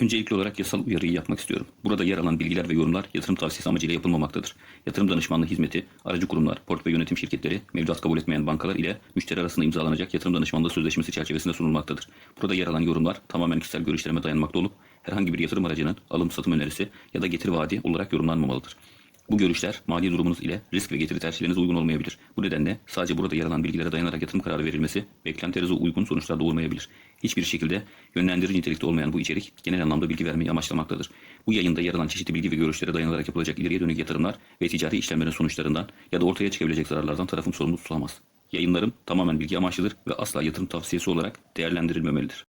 Öncelikli olarak yasal uyarıyı yapmak istiyorum. Burada yer alan bilgiler ve yorumlar yatırım tavsiyesi amacıyla yapılmamaktadır. Yatırım danışmanlığı hizmeti, aracı kurumlar, portföy yönetim şirketleri, mevduat kabul etmeyen bankalar ile müşteri arasında imzalanacak yatırım danışmanlığı sözleşmesi çerçevesinde sunulmaktadır. Burada yer alan yorumlar tamamen kişisel görüşlerime dayanmakta olup herhangi bir yatırım aracının alım satım önerisi ya da getiri vaadi olarak yorumlanmamalıdır. Bu görüşler mali durumunuz ile risk ve getiri tercihlerinize uygun olmayabilir. Bu nedenle sadece burada yer alan bilgilere dayanarak yatırım kararı verilmesi beklentilerinize uygun sonuçlar doğurmayabilir. Hiçbir şekilde yönlendirici nitelikte olmayan bu içerik genel anlamda bilgi vermeyi amaçlamaktadır. Bu yayında yer alan çeşitli bilgi ve görüşlere dayanarak yapılacak ileriye dönük yatırımlar ve ticari işlemlerin sonuçlarından ya da ortaya çıkabilecek zararlardan tarafım sorumlu tutulamaz. Yayınlarım tamamen bilgi amaçlıdır ve asla yatırım tavsiyesi olarak değerlendirilmemelidir.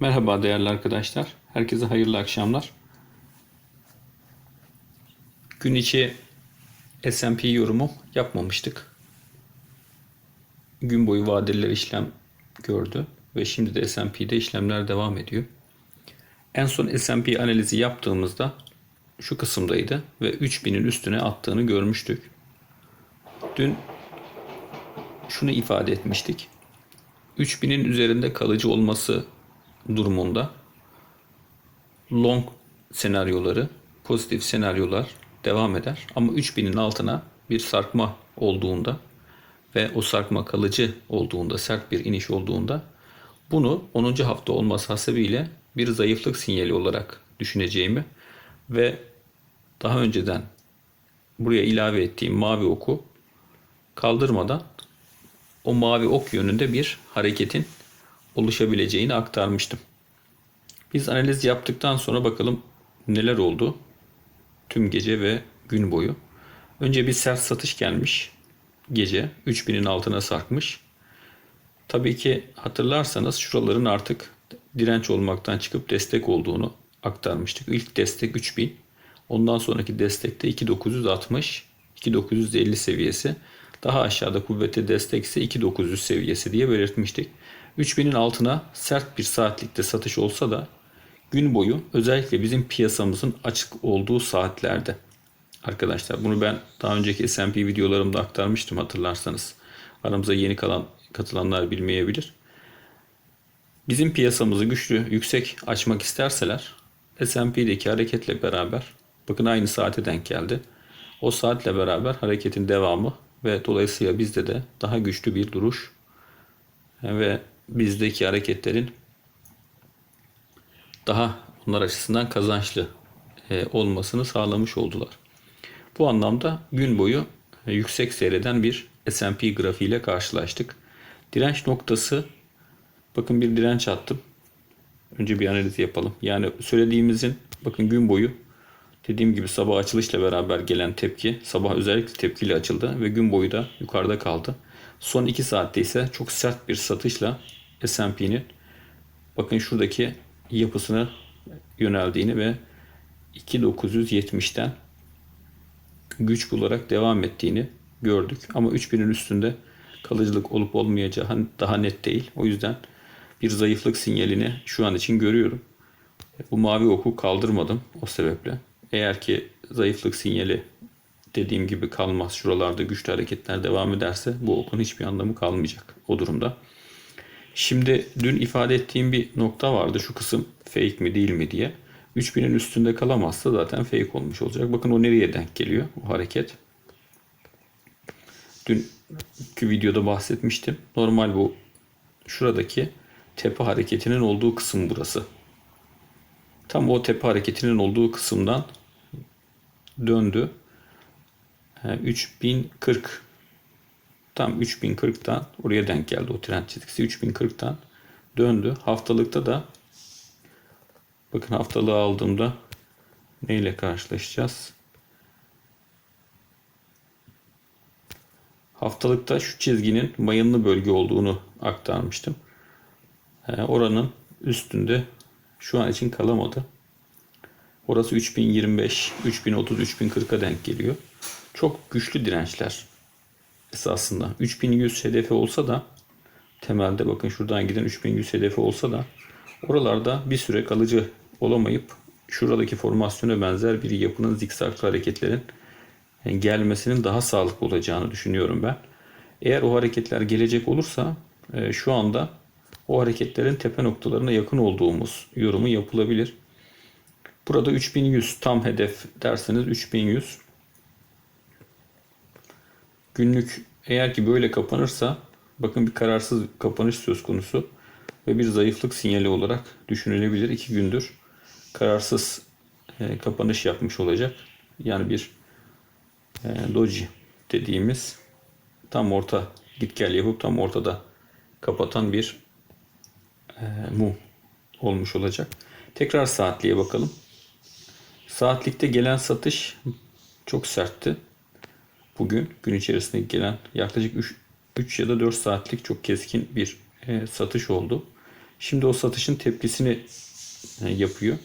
Merhaba değerli arkadaşlar. Herkese hayırlı akşamlar. Gün içi S&P yorumu yapmamıştık. Gün boyu vadeliler işlem gördü ve şimdi de S&P'de işlemler devam ediyor. En son S&P analizi yaptığımızda şu kısımdaydı ve 3000'in üstüne attığını görmüştük. Dün şunu ifade etmiştik. 3000'in üzerinde kalıcı olması durumunda long senaryoları, pozitif senaryolar devam eder. Ama 3000'in altına bir sarkma olduğunda ve o sarkma kalıcı olduğunda, sert bir iniş olduğunda bunu 10. hafta olması hasebiyle bir zayıflık sinyali olarak düşüneceğimi ve daha önceden buraya ilave ettiğim mavi oku kaldırmadan o mavi ok yönünde bir hareketin oluşabileceğini aktarmıştım. Biz analiz yaptıktan sonra bakalım neler oldu tüm gece ve gün boyu. Önce bir sert satış gelmiş gece 3000'in altına sarkmış. Tabii ki hatırlarsanız şuraların artık direnç olmaktan çıkıp destek olduğunu aktarmıştık. İlk destek 3000. Ondan sonraki destekte 2960, 2950 seviyesi. Daha aşağıda kuvvetli destek ise 2900 seviyesi diye belirtmiştik. 3000'in altına sert bir saatlikte satış olsa da gün boyu özellikle bizim piyasamızın açık olduğu saatlerde arkadaşlar bunu ben daha önceki S&P videolarımda aktarmıştım hatırlarsanız. Aramıza yeni kalan katılanlar bilmeyebilir. Bizim piyasamızı güçlü, yüksek açmak isterseler S&P'deki hareketle beraber bakın aynı saate denk geldi. O saatle beraber hareketin devamı ve dolayısıyla bizde de daha güçlü bir duruş ve bizdeki hareketlerin daha onlar açısından kazançlı e, olmasını sağlamış oldular. Bu anlamda gün boyu e, yüksek seyreden bir S&P grafiğiyle karşılaştık. Direnç noktası bakın bir direnç attım. Önce bir analiz yapalım. Yani söylediğimizin bakın gün boyu dediğim gibi sabah açılışla beraber gelen tepki sabah özellikle tepkiyle açıldı ve gün boyu da yukarıda kaldı. Son 2 saatte ise çok sert bir satışla S&P'nin bakın şuradaki yapısına yöneldiğini ve 2970'ten güç bularak devam ettiğini gördük. Ama 3000'in üstünde kalıcılık olup olmayacağı daha net değil. O yüzden bir zayıflık sinyalini şu an için görüyorum. Bu mavi oku kaldırmadım o sebeple. Eğer ki zayıflık sinyali dediğim gibi kalmaz, şuralarda güçlü hareketler devam ederse bu okun hiçbir anlamı kalmayacak o durumda. Şimdi dün ifade ettiğim bir nokta vardı şu kısım fake mi değil mi diye. 3000'in üstünde kalamazsa zaten fake olmuş olacak. Bakın o nereye denk geliyor o hareket. Dünkü videoda bahsetmiştim. Normal bu şuradaki tepe hareketinin olduğu kısım burası. Tam o tepe hareketinin olduğu kısımdan döndü. 3040 tam 3040'tan oraya denk geldi o trend çizgisi 3040'tan döndü. Haftalıkta da bakın haftalığı aldığımda neyle karşılaşacağız? Haftalıkta şu çizginin mayınlı bölge olduğunu aktarmıştım. Oranın üstünde şu an için kalamadı. Orası 3025, 3030, 3040'a denk geliyor. Çok güçlü dirençler esasında. 3100 hedefi olsa da temelde bakın şuradan giden 3100 hedefi olsa da oralarda bir süre kalıcı olamayıp şuradaki formasyona benzer bir yapının zikzaklı hareketlerin gelmesinin daha sağlıklı olacağını düşünüyorum ben. Eğer o hareketler gelecek olursa e, şu anda o hareketlerin tepe noktalarına yakın olduğumuz yorumu yapılabilir. Burada 3100 tam hedef derseniz 3100 günlük eğer ki böyle kapanırsa bakın bir kararsız kapanış söz konusu ve bir zayıflık sinyali olarak düşünülebilir. iki gündür kararsız e, kapanış yapmış olacak. Yani bir e, doji dediğimiz tam orta git gel yapıp tam ortada kapatan bir e, mum olmuş olacak. Tekrar saatliğe bakalım. Saatlikte gelen satış çok sertti. Bugün gün içerisinde gelen yaklaşık 3, 3 ya da 4 saatlik çok keskin bir e, satış oldu. Şimdi o satışın tepkisini e, yapıyor.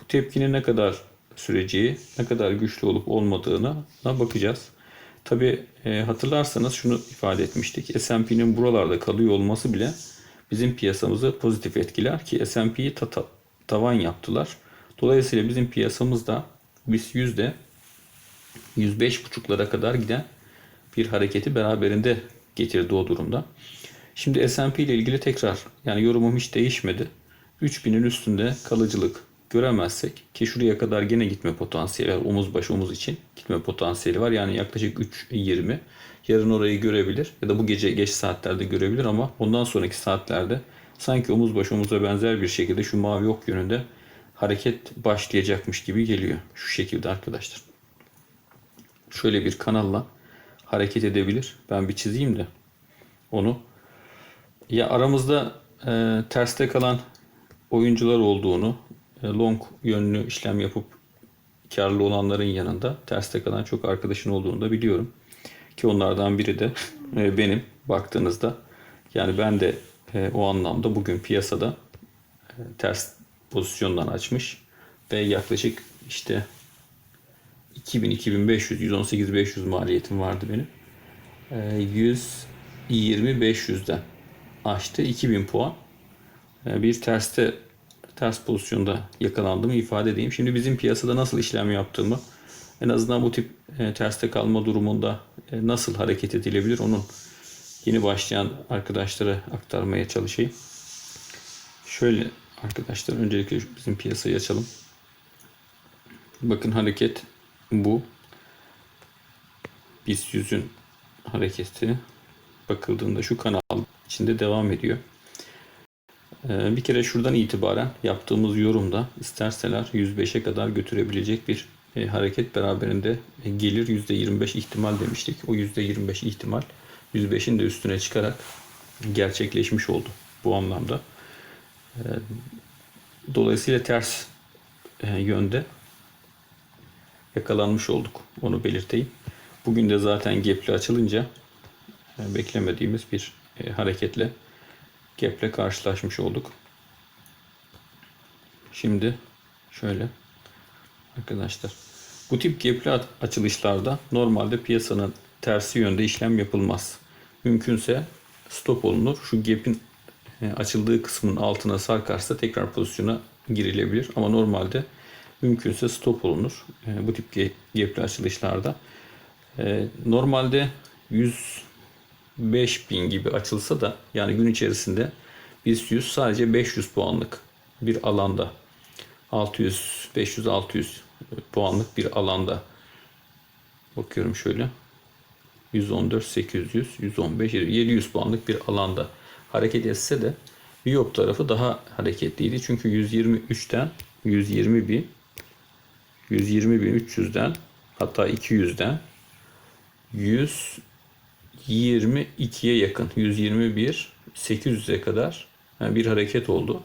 Bu tepkinin ne kadar süreceği, ne kadar güçlü olup olmadığına bakacağız. Tabi hatırlarsanız şunu ifade etmiştik. S&P'nin buralarda kalıyor olması bile bizim piyasamızı pozitif etkiler ki S&P'yi ta- ta- tavan yaptılar. Dolayısıyla bizim piyasamızda biz yüzde 105.5'lara kadar giden bir hareketi beraberinde getirdi o durumda. Şimdi S&P ile ilgili tekrar yani yorumum hiç değişmedi. 3000'in üstünde kalıcılık göremezsek ki şuraya kadar gene gitme potansiyeli var. Omuz baş omuz için gitme potansiyeli var. Yani yaklaşık 3.20 yarın orayı görebilir ya da bu gece geç saatlerde görebilir ama ondan sonraki saatlerde sanki omuz baş omuza benzer bir şekilde şu mavi ok yönünde hareket başlayacakmış gibi geliyor. Şu şekilde arkadaşlar. Şöyle bir kanalla hareket edebilir. Ben bir çizeyim de onu. Ya aramızda e, terste kalan oyuncular olduğunu, long yönlü işlem yapıp karlı olanların yanında terste kalan çok arkadaşın olduğunu da biliyorum. Ki onlardan biri de e, benim baktığınızda. Yani ben de e, o anlamda bugün piyasada e, ters pozisyondan açmış ve yaklaşık işte 2000 2500 118 500 maliyetim vardı benim. E, 120 500'den açtı 2000 puan. E, bir terste ters pozisyonda yakalandığımı ifade edeyim. Şimdi bizim piyasada nasıl işlem yaptığımı en azından bu tip e, terste kalma durumunda e, nasıl hareket edilebilir onun yeni başlayan arkadaşlara aktarmaya çalışayım. Şöyle arkadaşlar öncelikle bizim piyasayı açalım. Bakın hareket bu. BIST 100'ün hareketi bakıldığında şu kanal içinde devam ediyor. Ee, bir kere şuradan itibaren yaptığımız yorumda isterseler 105'e kadar götürebilecek bir e, hareket beraberinde e, gelir %25 ihtimal demiştik. O %25 ihtimal 105'in de üstüne çıkarak gerçekleşmiş oldu bu anlamda. Ee, Dolayısıyla ters e, yönde yakalanmış olduk. Onu belirteyim. Bugün de zaten gap'li açılınca beklemediğimiz bir hareketle gap'le karşılaşmış olduk. Şimdi şöyle arkadaşlar bu tip gap'li açılışlarda normalde piyasanın tersi yönde işlem yapılmaz. Mümkünse stop olunur. Şu gap'in e, açıldığı kısmın altına sarkarsa tekrar pozisyona girilebilir ama normalde mümkünse stop olunur. E, bu tip gap'li açılışlarda e, normalde 100 5000 gibi açılsa da yani gün içerisinde BIST sadece 500 puanlık bir alanda 600 500 600 puanlık bir alanda bakıyorum şöyle 114 800 115 700 puanlık bir alanda hareket etse de Viyop tarafı daha hareketliydi. Çünkü 123'ten 120 bin 120 bin 300'den hatta 200'den 100 122'ye yakın 121 800'e kadar bir hareket oldu.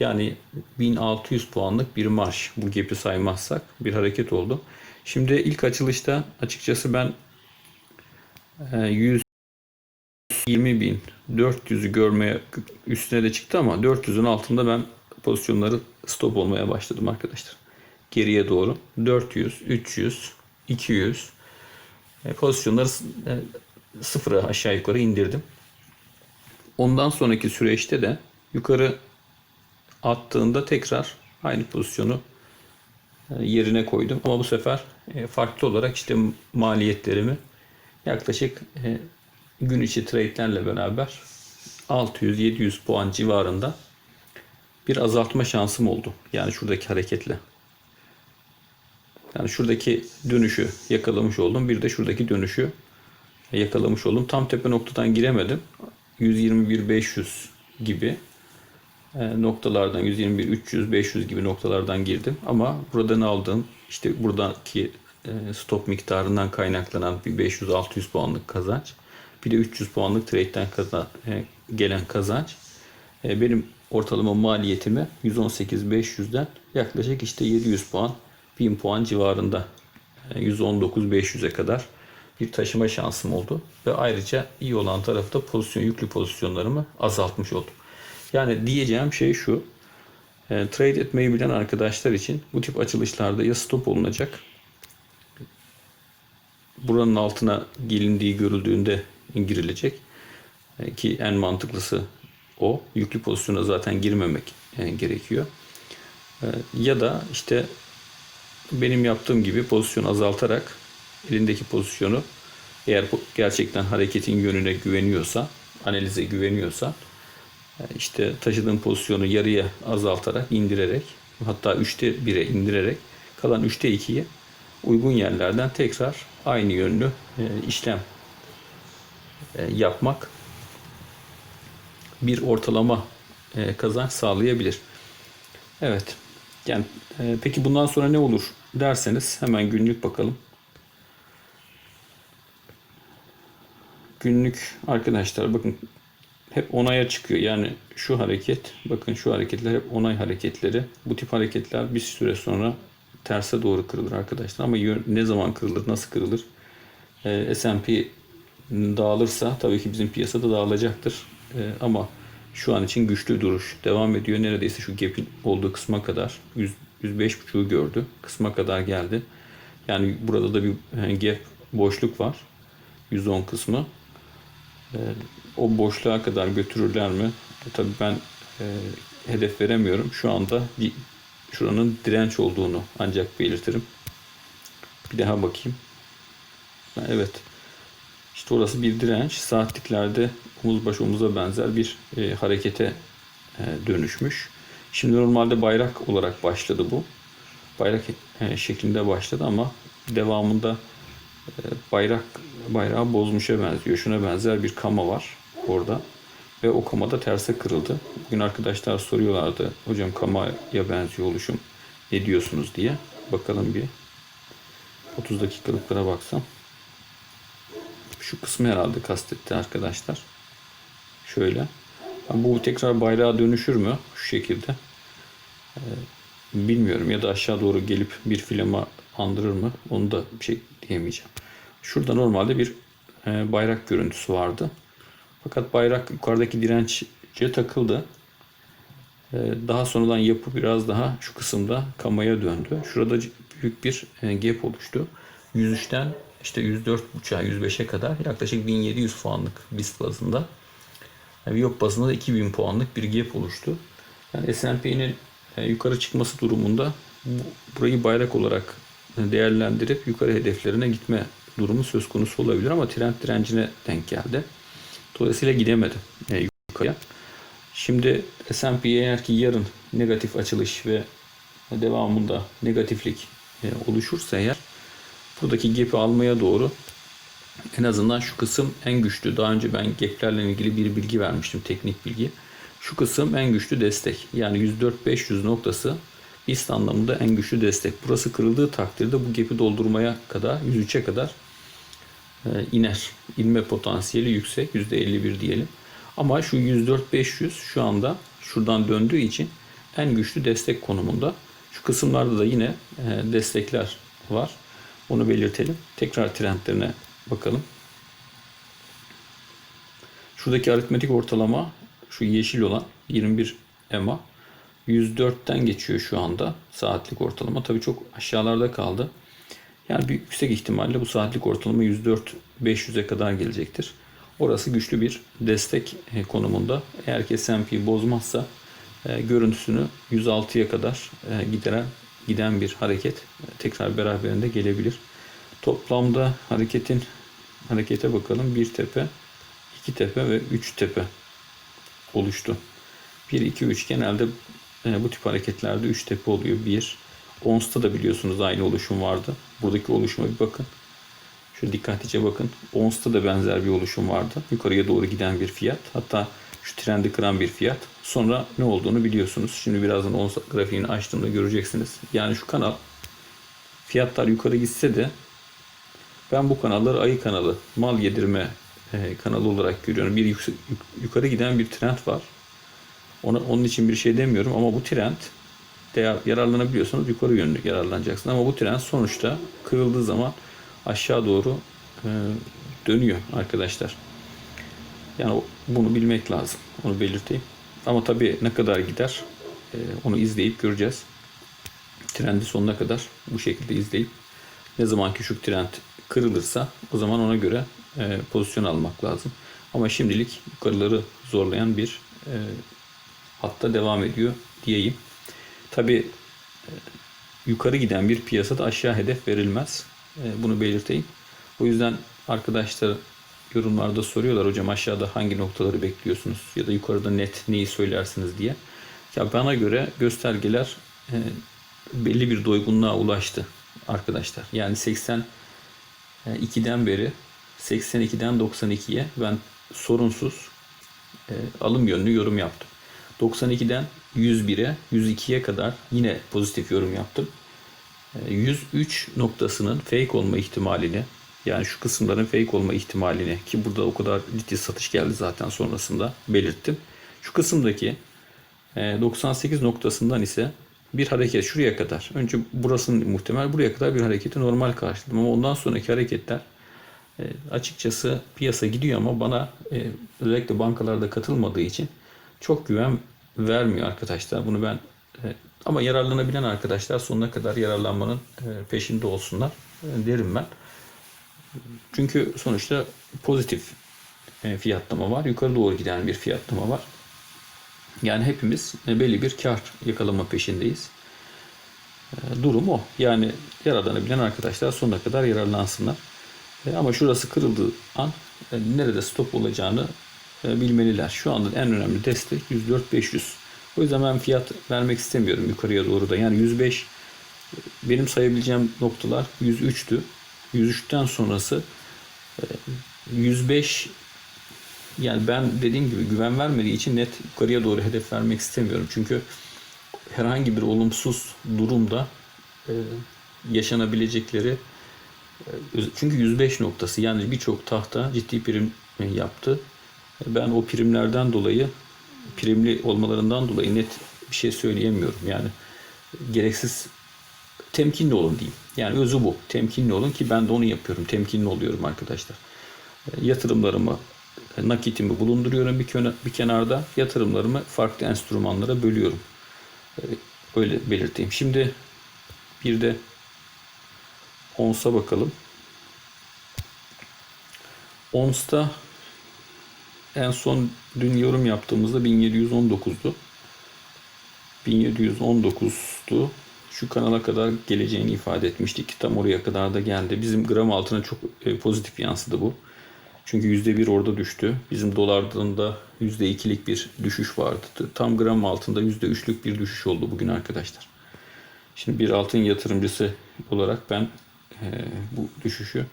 Yani 1600 puanlık bir marş bu gap'i saymazsak bir hareket oldu. Şimdi ilk açılışta açıkçası ben e, 100 20 bin 400'ü görmeye üstüne de çıktı ama 400'ün altında ben pozisyonları stop olmaya başladım arkadaşlar. Geriye doğru 400, 300, 200 e, pozisyonları e, sıfıra aşağı yukarı indirdim. Ondan sonraki süreçte de yukarı attığında tekrar aynı pozisyonu e, yerine koydum. Ama bu sefer e, farklı olarak işte maliyetlerimi yaklaşık e, gün içi trade'lerle beraber 600-700 puan civarında bir azaltma şansım oldu. Yani şuradaki hareketle. Yani şuradaki dönüşü yakalamış oldum. Bir de şuradaki dönüşü yakalamış oldum. Tam tepe noktadan giremedim. 121-500 gibi e, noktalardan 121 300 500 gibi noktalardan girdim ama buradan aldığım işte buradaki e, stop miktarından kaynaklanan bir 500 600 puanlık kazanç bir de 300 puanlık trade'den kazan, e, gelen kazanç benim ortalama maliyetimi 118 500'den yaklaşık işte 700 puan 1000 puan civarında e, 119 500'e kadar bir taşıma şansım oldu ve ayrıca iyi olan tarafta pozisyon yüklü pozisyonlarımı azaltmış oldum. Yani diyeceğim şey şu. e, trade etmeyi bilen arkadaşlar için bu tip açılışlarda ya stop olunacak. Buranın altına gelindiği görüldüğünde girilecek. E, ki en mantıklısı o. Yüklü pozisyona zaten girmemek e, gerekiyor. E, ya da işte benim yaptığım gibi pozisyon azaltarak elindeki pozisyonu eğer gerçekten hareketin yönüne güveniyorsa, analize güveniyorsa işte taşıdığım pozisyonu yarıya azaltarak, indirerek hatta üçte 1'e indirerek kalan üçte 2'yi uygun yerlerden tekrar aynı yönlü e, işlem e, yapmak bir ortalama e, kazanç sağlayabilir. Evet. Yani e, peki bundan sonra ne olur derseniz hemen günlük bakalım. Günlük arkadaşlar bakın hep onaya çıkıyor. Yani şu hareket, bakın şu hareketler hep onay hareketleri. Bu tip hareketler bir süre sonra terse doğru kırılır arkadaşlar. Ama ne zaman kırılır, nasıl kırılır? Ee, S&P dağılırsa tabii ki bizim piyasada dağılacaktır. Ee, ama şu an için güçlü duruş devam ediyor. Neredeyse şu gap'in olduğu kısma kadar 100, 105.5'u gördü. Kısma kadar geldi. Yani burada da bir e, gap boşluk var. 110 kısmı o boşluğa kadar götürürler mi? E, tabii ben e, hedef veremiyorum. Şu anda şuranın direnç olduğunu ancak belirtirim. Bir daha bakayım. Ha, Evet. İşte orası bir direnç. Saatliklerde omuz baş omuza benzer bir e, harekete e, dönüşmüş. Şimdi normalde bayrak olarak başladı bu. Bayrak e, şeklinde başladı ama devamında e, bayrak bayrağı bozmuşa benziyor. Şuna benzer bir kama var orada. Ve o kama da terse kırıldı. Bugün arkadaşlar soruyorlardı. Hocam kamaya benziyor oluşum. Ne diyorsunuz diye. Bakalım bir 30 dakikalıklara baksam. Şu kısmı herhalde kastetti arkadaşlar. Şöyle. Bu tekrar bayrağa dönüşür mü? Şu şekilde. Ee, bilmiyorum ya da aşağı doğru gelip bir filama andırır mı? Onu da bir şey diyemeyeceğim. Şurada normalde bir e, bayrak görüntüsü vardı. Fakat bayrak yukarıdaki dirençe takıldı. E, daha sonradan yapı biraz daha şu kısımda kamaya döndü. Şurada büyük bir e, gap oluştu. 103'ten işte 104.5'a 105'e kadar yaklaşık 1700 puanlık BIST bazında. Yani Viyop bazında da 2000 puanlık bir gap oluştu. Yani S&P'nin yukarı çıkması durumunda bu- burayı bayrak olarak değerlendirip yukarı hedeflerine gitme durumu söz konusu olabilir ama trend direncine denk geldi. Dolayısıyla gidemedi e, yukarıya. Şimdi S&P eğer ki yarın negatif açılış ve devamında negatiflik e, oluşursa eğer buradaki gap'i almaya doğru en azından şu kısım en güçlü. Daha önce ben gap'lerle ilgili bir bilgi vermiştim, teknik bilgi. Şu kısım en güçlü destek. Yani 104-500 noktası BIST anlamında en güçlü destek. Burası kırıldığı takdirde bu gap'i doldurmaya kadar 103'e kadar iner. İnme potansiyeli yüksek. %51 diyelim. Ama şu 104-500 şu anda şuradan döndüğü için en güçlü destek konumunda. Şu kısımlarda da yine e, destekler var. Onu belirtelim. Tekrar trendlerine bakalım. Şuradaki aritmetik ortalama şu yeşil olan 21 EMA 104'ten geçiyor şu anda saatlik ortalama. Tabii çok aşağılarda kaldı. Yani bir yüksek ihtimalle bu saatlik ortalama 104 500'e kadar gelecektir. Orası güçlü bir destek e, konumunda. Eğer ki S&P bozmazsa e, görüntüsünü 106'ya kadar e, gideren giden bir hareket tekrar beraberinde gelebilir. Toplamda hareketin harekete bakalım. Bir tepe, iki tepe ve üç tepe oluştu. 1, 2, 3 genelde bu tip hareketlerde 3 tepe oluyor. 1, Ons'ta da biliyorsunuz aynı oluşum vardı. Buradaki oluşuma bir bakın. Şöyle dikkatlice bakın. Ons'ta da benzer bir oluşum vardı. Yukarıya doğru giden bir fiyat. Hatta şu trendi kıran bir fiyat. Sonra ne olduğunu biliyorsunuz. Şimdi birazdan ons grafiğini açtığımda göreceksiniz. Yani şu kanal fiyatlar yukarı gitse de ben bu kanalları ayı kanalı, mal yedirme e, kanalı olarak görüyorum. Bir yukarı giden bir trend var. Ona, onun için bir şey demiyorum ama bu trend değer, yararlanabiliyorsanız yukarı yönlü yararlanacaksın. Ama bu trend sonuçta kırıldığı zaman aşağı doğru e, dönüyor arkadaşlar. Yani bunu bilmek lazım. Onu belirteyim. Ama tabii ne kadar gider e, onu izleyip göreceğiz. Trendi sonuna kadar bu şekilde izleyip ne zamanki şu trend kırılırsa o zaman ona göre e, pozisyon almak lazım. Ama şimdilik yukarıları zorlayan bir e, hatta devam ediyor diyeyim. Tabi yukarı giden bir piyasada aşağı hedef verilmez. E, bunu belirteyim. O yüzden arkadaşlar yorumlarda soruyorlar hocam aşağıda hangi noktaları bekliyorsunuz ya da yukarıda net neyi söylersiniz diye. Ya bana göre göstergeler e, belli bir doygunluğa ulaştı arkadaşlar. Yani 82'den beri 82'den 92'ye ben sorunsuz e, alım yönlü yorum yaptım. 92'den 101'e 102'ye kadar yine pozitif yorum yaptım. E, 103 noktasının fake olma ihtimalini yani şu kısımların fake olma ihtimalini ki burada o kadar ciddi satış geldi zaten sonrasında belirttim. Şu kısımdaki e, 98 noktasından ise bir hareket şuraya kadar. Önce burasının muhtemel buraya kadar bir hareketi normal karşıladım ama ondan sonraki hareketler e, açıkçası piyasa gidiyor ama bana e, özellikle bankalarda katılmadığı için çok güven vermiyor arkadaşlar. Bunu ben e, ama yararlanabilen arkadaşlar sonuna kadar yararlanmanın e, peşinde olsunlar e, derim ben. Çünkü sonuçta pozitif e, fiyatlama var. Yukarı doğru giden bir fiyatlama var. Yani hepimiz belli bir kar yakalama peşindeyiz. Durum o. Yani yararlanabilen arkadaşlar sonuna kadar yararlansınlar. Ama şurası kırıldığı an nerede stop olacağını bilmeliler. Şu anda en önemli destek 104-500. O yüzden ben fiyat vermek istemiyorum yukarıya doğru da. Yani 105 e, benim sayabileceğim noktalar 103'tü. 103'ten sonrası e, 105 yani ben dediğim gibi güven vermediği için net yukarıya doğru hedef vermek istemiyorum. Çünkü herhangi bir olumsuz durumda e, yaşanabilecekleri e, çünkü 105 noktası yani birçok tahta ciddi prim e, yaptı. Ben o primlerden dolayı primli olmalarından dolayı net bir şey söyleyemiyorum. Yani gereksiz temkinli olun diyeyim. Yani özü bu. Temkinli olun ki ben de onu yapıyorum. Temkinli oluyorum arkadaşlar. Yatırımlarımı, nakitimi bulunduruyorum bir, köne- bir kenarda. Yatırımlarımı farklı enstrümanlara bölüyorum. Öyle belirteyim. Şimdi bir de ONS'a bakalım. ONS'ta en son dün yorum yaptığımızda 1719'du. 1719'du. Şu kanala kadar geleceğini ifade etmiştik. Tam oraya kadar da geldi. Bizim gram altına çok e, pozitif yansıdı bu. Çünkü %1 orada düştü. Bizim dolardan da %2'lik bir düşüş vardı. Tam gram altında %3'lük bir düşüş oldu bugün arkadaşlar. Şimdi bir altın yatırımcısı olarak ben e, bu düşüşü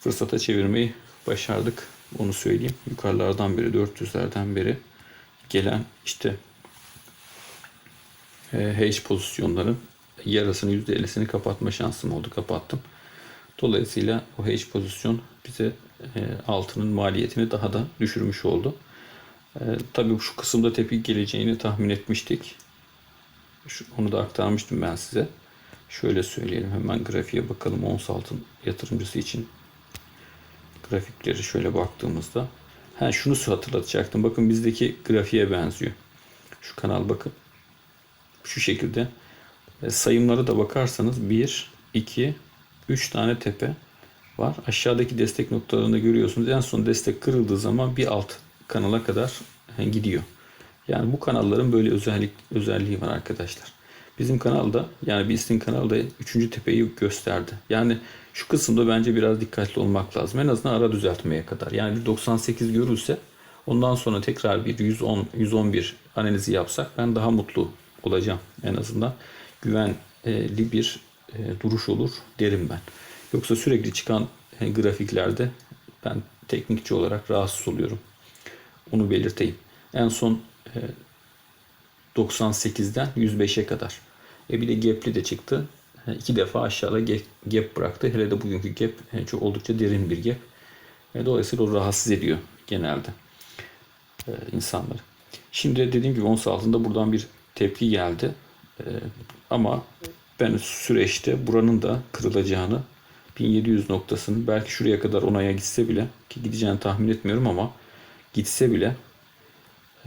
fırsata çevirmeyi başardık. Onu söyleyeyim. Yukarılardan beri 400'lerden beri gelen işte hedge pozisyonların yarısını %50'sini kapatma şansım oldu. Kapattım. Dolayısıyla o hedge pozisyon bize e, altının maliyetini daha da düşürmüş oldu. E, tabii şu kısımda tepki geleceğini tahmin etmiştik. Onu da aktarmıştım ben size. Şöyle söyleyelim hemen grafiğe bakalım ons altın yatırımcısı için grafikleri şöyle baktığımızda. Ha şunu hatırlatacaktım. Bakın bizdeki grafiğe benziyor. Şu kanal bakın. Şu şekilde. E, sayımlara da bakarsanız 1, 2, 3 tane tepe var. Aşağıdaki destek noktalarında görüyorsunuz. En son destek kırıldığı zaman bir alt kanala kadar e, gidiyor. Yani bu kanalların böyle özellik özelliği var arkadaşlar. Bizim kanalda yani BIST'in kanalda 3. tepeyi gösterdi. Yani şu kısımda bence biraz dikkatli olmak lazım. En azından ara düzeltmeye kadar. Yani bir 98 görülse Ondan sonra tekrar bir 110 111 analizi yapsak ben daha mutlu olacağım en azından. Güvenli bir e, duruş olur derim ben. Yoksa sürekli çıkan e, grafiklerde ben teknikçi olarak rahatsız oluyorum. Onu belirteyim. En son e, 98'den 105'e kadar. E bir de gap'li de çıktı. E, iki defa aşağıda gap, bıraktı. Hele de bugünkü gap e, çok oldukça derin bir gap. E, dolayısıyla o rahatsız ediyor genelde insanları. Şimdi dediğim gibi ons altında buradan bir tepki geldi. Ama ben süreçte buranın da kırılacağını 1700 noktasının belki şuraya kadar onaya gitse bile ki gideceğini tahmin etmiyorum ama gitse bile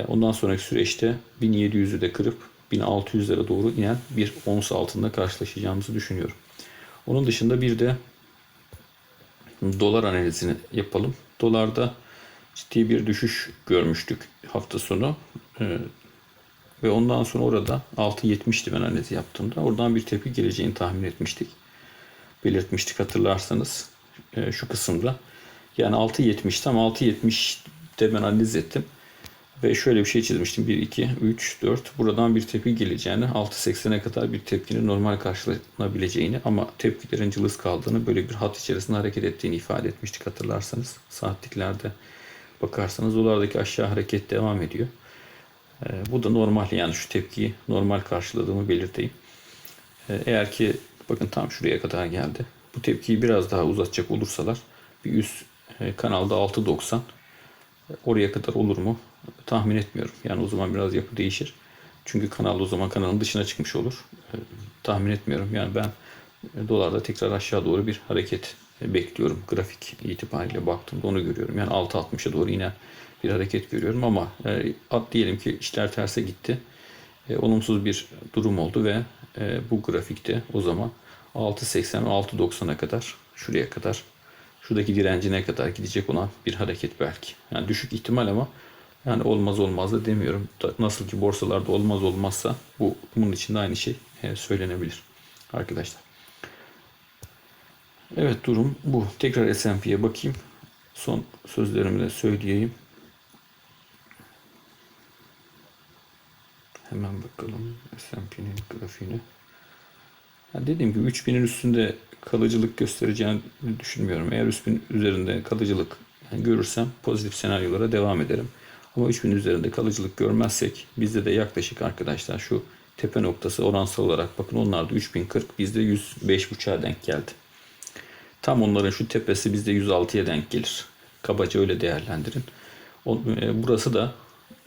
Ondan sonraki süreçte 1700'ü de kırıp 1600'lere doğru inen bir ons altında karşılaşacağımızı düşünüyorum. Onun dışında bir de dolar analizini yapalım. Dolarda ciddi bir düşüş görmüştük hafta sonu. E, Ve ondan sonra orada 6.70'ti ben analizi yaptığımda. Oradan bir tepki geleceğini tahmin etmiştik. Belirtmiştik hatırlarsanız e, şu kısımda. Yani 6.70 tam 6.70'de ben analiz ettim. Ve şöyle bir şey çizmiştim. 1, 2, 3, 4. Buradan bir tepki geleceğini, 6.80'e kadar bir tepkinin normal karşılanabileceğini ama tepkilerin cılız kaldığını, böyle bir hat içerisinde hareket ettiğini ifade etmiştik hatırlarsanız. Saatliklerde bakarsanız dolardaki aşağı hareket devam ediyor. Ee, bu da normal yani şu tepkiyi normal karşıladığımı belirteyim. Ee, eğer ki bakın tam şuraya kadar geldi. Bu tepkiyi biraz daha uzatacak olursalar bir üst e, kanalda 6.90 Oraya kadar olur mu? Tahmin etmiyorum. Yani o zaman biraz yapı değişir. Çünkü kanal o zaman kanalın dışına çıkmış olur. Ee, tahmin etmiyorum. Yani ben dolarda tekrar aşağı doğru bir hareket e, bekliyorum. Grafik itibariyle baktığımda onu görüyorum. Yani 6.60'a doğru inen bir hareket görüyorum ama e, at diyelim ki işler terse gitti. E, olumsuz bir durum oldu ve bu grafikte o zaman 6.80 ve 6.90'a kadar şuraya kadar şuradaki direncine kadar gidecek olan bir hareket belki. Yani düşük ihtimal ama yani olmaz olmaz da demiyorum. Nasıl ki borsalarda olmaz olmazsa bu bunun için de aynı şey e, söylenebilir arkadaşlar. Evet durum bu. Tekrar S&P'ye bakayım. Son sözlerimi de söyleyeyim. Hemen bakalım S&P'nin grafiğine. Ya dediğim gibi 3000'in üstünde kalıcılık göstereceğini düşünmüyorum. Eğer 3000 üzerinde kalıcılık yani görürsem pozitif senaryolara devam ederim. Ama 3000 üzerinde kalıcılık görmezsek bizde de yaklaşık arkadaşlar şu tepe noktası oransal olarak bakın onlar da 3040 bizde 105.5'a denk geldi. Tam onların şu tepesi bizde 106'ya denk gelir. Kabaca öyle değerlendirin. E, Burası da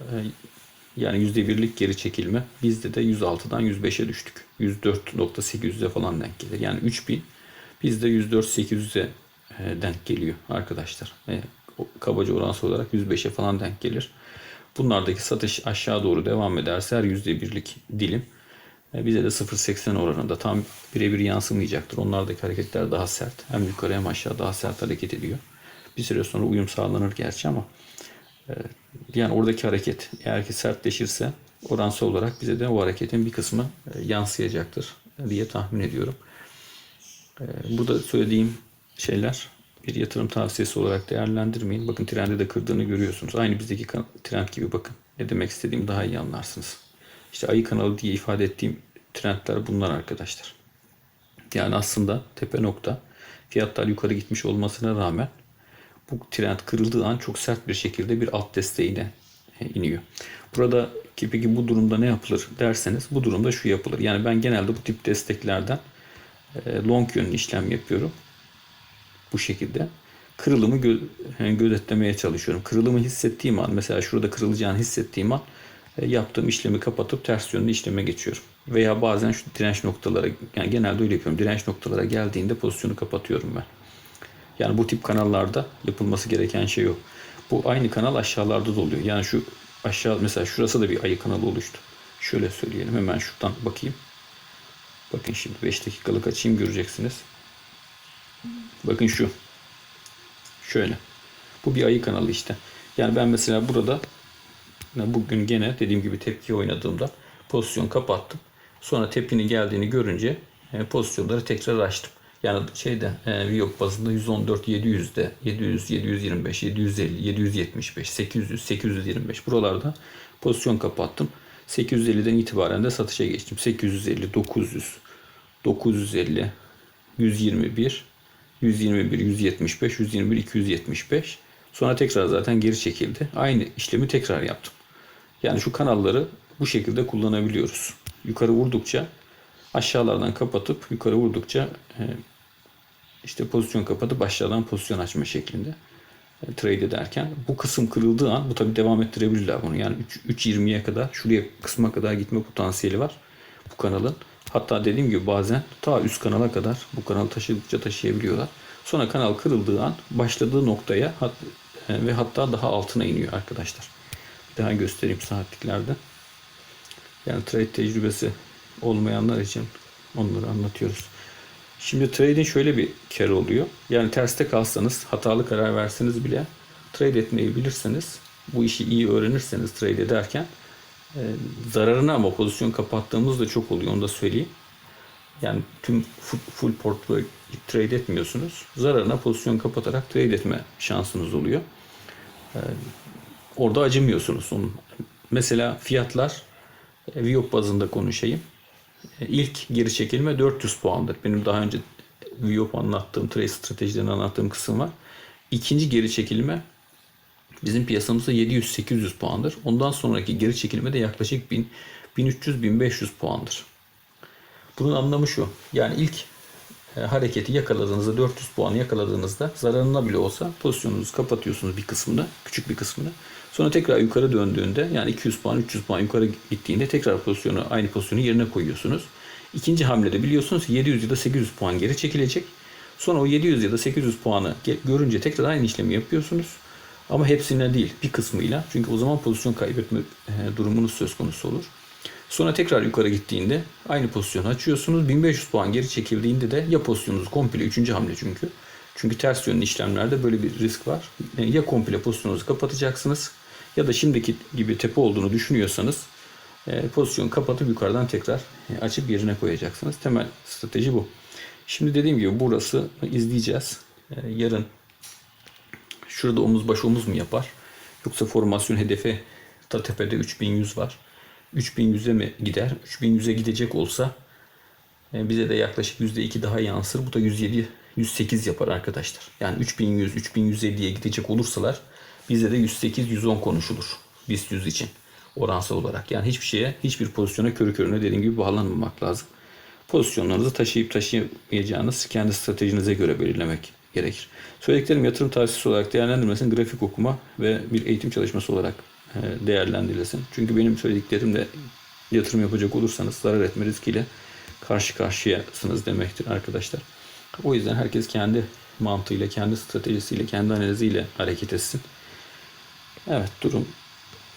e, yani %1'lik geri çekilme. Bizde de 106'dan 105'e düştük. 104.800'e falan denk gelir. Yani 3000 bizde 104.800'e e, denk geliyor arkadaşlar. E, kabaca oransal olarak 105'e falan denk gelir. Bunlardaki satış aşağı doğru devam ederse her %1'lik dilim e, bize de 0.80 oranında tam birebir yansımayacaktır. Onlardaki hareketler daha sert. Hem yukarı hem aşağı daha sert hareket ediyor. Bir süre sonra uyum sağlanır gerçi ama yani oradaki hareket eğer ki sertleşirse oransal olarak bize de o hareketin bir kısmı e, yansıyacaktır diye tahmin ediyorum. E, Burada söylediğim şeyler bir yatırım tavsiyesi olarak değerlendirmeyin. Bakın trendi de kırdığını görüyorsunuz. Aynı bizdeki trend gibi bakın. Ne demek istediğimi daha iyi anlarsınız. İşte ayı kanalı diye ifade ettiğim trendler bunlar arkadaşlar. Yani aslında tepe nokta fiyatlar yukarı gitmiş olmasına rağmen bu trend kırıldığı an çok sert bir şekilde bir alt desteğine e, iniyor. Burada ki peki bu durumda ne yapılır derseniz bu durumda şu yapılır. Yani ben genelde bu tip desteklerden e, long yönlü işlem yapıyorum. Bu şekilde. Kırılımı gö- gözetlemeye çalışıyorum. Kırılımı hissettiğim an mesela şurada kırılacağını hissettiğim an e, yaptığım işlemi kapatıp ters yönlü işleme geçiyorum. Veya bazen şu direnç noktalara yani genelde öyle yapıyorum. Direnç noktalara geldiğinde pozisyonu kapatıyorum ben. Yani bu tip kanallarda yapılması gereken şey o. Bu aynı kanal aşağılarda da oluyor. Yani şu aşağı mesela şurası da bir ayı kanalı oluştu. Şöyle söyleyelim hemen şuradan bakayım. Bakın şimdi 5 dakikalık açayım göreceksiniz. Bakın şu. Şöyle. Bu bir ayı kanalı işte. Yani ben mesela burada bugün gene dediğim gibi tepki oynadığımda pozisyon kapattım. Sonra tepkinin geldiğini görünce e, pozisyonları tekrar açtım. Yani şeyde e, bazında 114 700'de 700 725 750 775 800 825 buralarda pozisyon kapattım. 850'den itibaren de satışa geçtim. 850 900 950 121 121 175 121 275 sonra tekrar zaten geri çekildi. Aynı işlemi tekrar yaptım. Yani şu kanalları bu şekilde kullanabiliyoruz. Yukarı vurdukça aşağılardan kapatıp yukarı vurdukça e, işte pozisyon kapatıp aşağıdan pozisyon açma şeklinde e, trade ederken bu kısım kırıldığı an bu tabi devam ettirebilirler bunu. Yani 3 3.20'ye kadar şuraya kısma kadar gitme potansiyeli var bu kanalın. Hatta dediğim gibi bazen ta üst kanala kadar bu kanalı taşıdıkça taşıyabiliyorlar. Sonra kanal kırıldığı an başladığı noktaya hat, e, ve hatta daha altına iniyor arkadaşlar. Bir daha göstereyim saatliklerde. Yani trade tecrübesi olmayanlar için onları anlatıyoruz. Şimdi trade'in şöyle bir kere oluyor. Yani terste kalsanız, hatalı karar verseniz bile trade etmeyi bilirseniz, bu işi iyi öğrenirseniz trade ederken e, zararına ama pozisyon kapattığımız da çok oluyor. Onu da söyleyeyim. Yani tüm full, full portföy trade etmiyorsunuz. Zararına pozisyon kapatarak trade etme şansınız oluyor. E, orada acımıyorsunuz. Onun. Mesela fiyatlar e, Viyop bazında konuşayım. E, İlk geri çekilme 400 puandır. Benim daha önce Viyop anlattığım, trade stratejilerini anlattığım kısım var. İkinci geri çekilme bizim piyasamızda 700-800 puandır. Ondan sonraki geri çekilme de yaklaşık 1000 1300-1500 puandır. Bunun anlamı şu. Yani ilk e, hareketi yakaladığınızda 400 puanı yakaladığınızda zararına bile olsa pozisyonunuzu kapatıyorsunuz bir kısmını, küçük bir kısmını. Sonra tekrar yukarı döndüğünde yani 200 puan, 300 puan yukarı gittiğinde tekrar pozisyonu aynı pozisyonu yerine koyuyorsunuz. İkinci hamlede biliyorsunuz ki 700 ya da 800 puan geri çekilecek. Sonra o 700 ya da 800 puanı görünce tekrar aynı işlemi yapıyorsunuz. Ama hepsine değil bir kısmıyla. Çünkü o zaman pozisyon kaybetme e, durumunuz söz konusu olur. Sonra tekrar yukarı gittiğinde aynı pozisyonu açıyorsunuz. 1500 puan geri çekildiğinde de ya pozisyonunuzu komple 3. hamle çünkü. Çünkü ters yönlü işlemlerde böyle bir risk var. Ya komple pozisyonunuzu kapatacaksınız ya da şimdiki gibi tepe olduğunu düşünüyorsanız e, pozisyon kapatıp yukarıdan tekrar e, açıp yerine koyacaksınız. Temel strateji bu. Şimdi dediğim gibi burası izleyeceğiz. Yarın şurada omuz baş omuz mu yapar? Yoksa formasyon hedefi ta tepede 3100 var. 3100'e mi gider? 3100'e gidecek olsa e, bize de yaklaşık %2 daha yansır. Bu da 107 108 yapar arkadaşlar. Yani 3100 3150'ye gidecek olursalar bize de 108 110 konuşulur. BIST 100 için oransal olarak. Yani hiçbir şeye, hiçbir pozisyona körü körüne dediğim gibi bağlanmamak lazım. Pozisyonlarınızı taşıyıp taşıyamayacağınız kendi stratejinize göre belirlemek gerekir. Söylediklerim yatırım tavsiyesi olarak değerlendirmesin, grafik okuma ve bir eğitim çalışması olarak e, değerlendirilsin. Çünkü benim söylediklerimle yatırım yapacak olursanız zarar etme riskiyle karşı karşıyasınız demektir arkadaşlar. O yüzden herkes kendi mantığıyla, kendi stratejisiyle, kendi analiziyle hareket etsin. Evet durum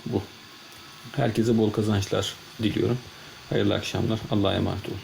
bu. Herkese bol kazançlar diliyorum. Hayırlı akşamlar. Allah'a emanet olun.